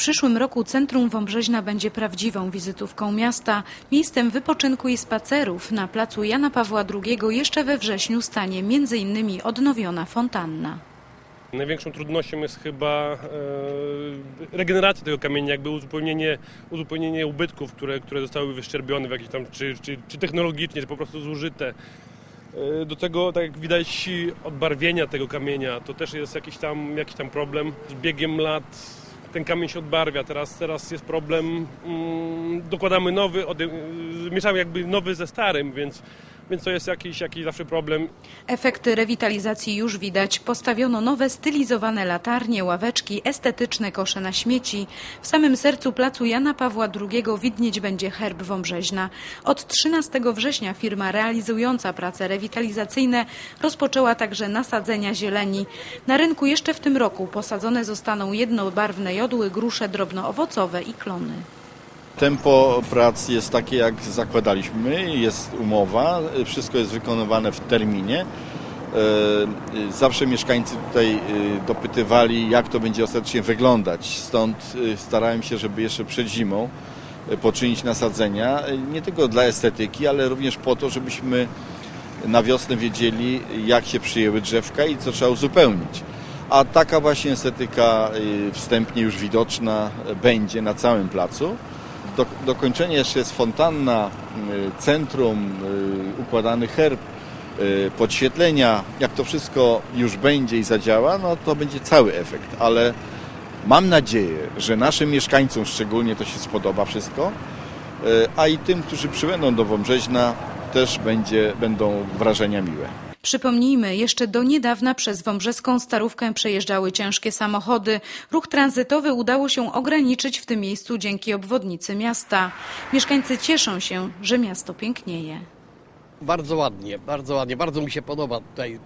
przyszłym roku centrum Wąbrzeźna będzie prawdziwą wizytówką miasta, miejscem wypoczynku i spacerów. Na placu Jana Pawła II jeszcze we wrześniu stanie m.in. odnowiona fontanna. Największą trudnością jest chyba e, regeneracja tego kamienia, jakby uzupełnienie, uzupełnienie ubytków, które, które zostały wyszczerbione w jakieś tam, czy, czy, czy technologicznie, czy po prostu zużyte. E, Do tego, tak jak widać, odbarwienia tego kamienia, to też jest jakiś tam, jakiś tam problem. Z biegiem lat ten kamień się odbarwia, teraz, teraz jest problem, mm, dokładamy nowy, mieszamy jakby nowy ze starym, więc, więc to jest jakiś, jakiś zawsze problem. Efekty rewitalizacji już widać. Postawiono nowe stylizowane latarnie, ławeczki, estetyczne kosze na śmieci. W samym sercu placu Jana Pawła II widnieć będzie herb Wąbrzeźna. Od 13 września firma realizująca prace rewitalizacyjne rozpoczęła także nasadzenia zieleni. Na rynku jeszcze w tym roku posadzone zostaną jednobarwne jodły, grusze drobnoowocowe i klony. Tempo prac jest takie, jak zakładaliśmy, jest umowa, wszystko jest wykonywane w terminie. E, Zawsze mieszkańcy tutaj e, dopytywali, jak to będzie ostatecznie wyglądać. Stąd e, starałem się, żeby jeszcze przed zimą poczynić nasadzenia, nie tylko dla estetyki, ale również po to, żebyśmy na wiosnę wiedzieli, jak się przyjęły drzewka i co trzeba uzupełnić. A taka właśnie estetyka wstępnie już widoczna będzie na całym placu. Do, dokończenie jeszcze jest fontanna, y, centrum, y, układany herb, y, podświetlenia. Jak to wszystko już będzie i zadziała, no to będzie cały efekt. Ale mam nadzieję, że naszym mieszkańcom szczególnie to się spodoba wszystko, a i tym, którzy przybędą do Wąbrzeźna też będzie, będą wrażenia miłe. Przypomnijmy, jeszcze do niedawna przez wąbrzeską starówkę przejeżdżały ciężkie samochody. Ruch tranzytowy udało się ograniczyć w tym miejscu dzięki obwodnicy miasta. Mieszkańcy cieszą się, że miasto pięknieje. Bardzo ładnie, bardzo ładnie. Bardzo mi się podoba tutaj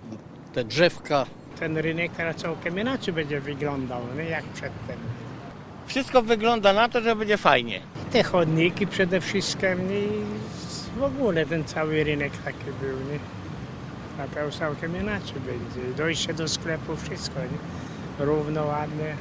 te drzewka. ten rynek teraz całkiem inaczej będzie wyglądał, nie jak przedtem. Wszystko wygląda na to, że będzie fajnie. Te chodniki przede wszystkim nie, i w ogóle ten cały rynek taki był, nie? A teraz całkiem inaczej będzie. Dojście do sklepu, wszystko, nie? Równo, ładnie.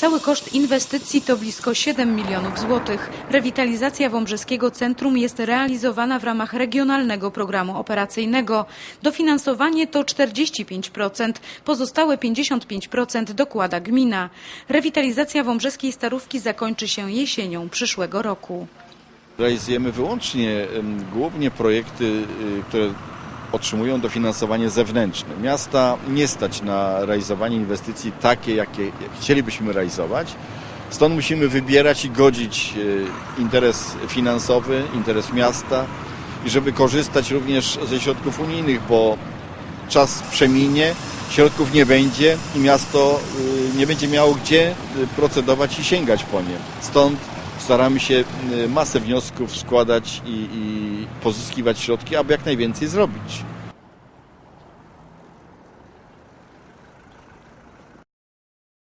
Cały koszt inwestycji to blisko 7 milionów złotych. Rewitalizacja Wąbrzeskiego Centrum jest realizowana w ramach regionalnego programu operacyjnego. Dofinansowanie to 45%, pozostałe 55% dokłada gmina. Rewitalizacja Wąbrzeskiej Starówki zakończy się jesienią przyszłego roku. Realizujemy wyłącznie głównie projekty, y, które otrzymują dofinansowanie zewnętrzne. Miasta nie stać na realizowanie inwestycji takie, jakie jak chcielibyśmy realizować. Stąd musimy wybierać i godzić y, interes finansowy, interes miasta i żeby korzystać również ze środków unijnych, bo czas przeminie, środków nie będzie i miasto y, nie będzie miało gdzie procedować i sięgać po nie. Stąd staramy się y, masę wniosków składać i, i pozyskiwać środki, aby jak najwięcej zrobić.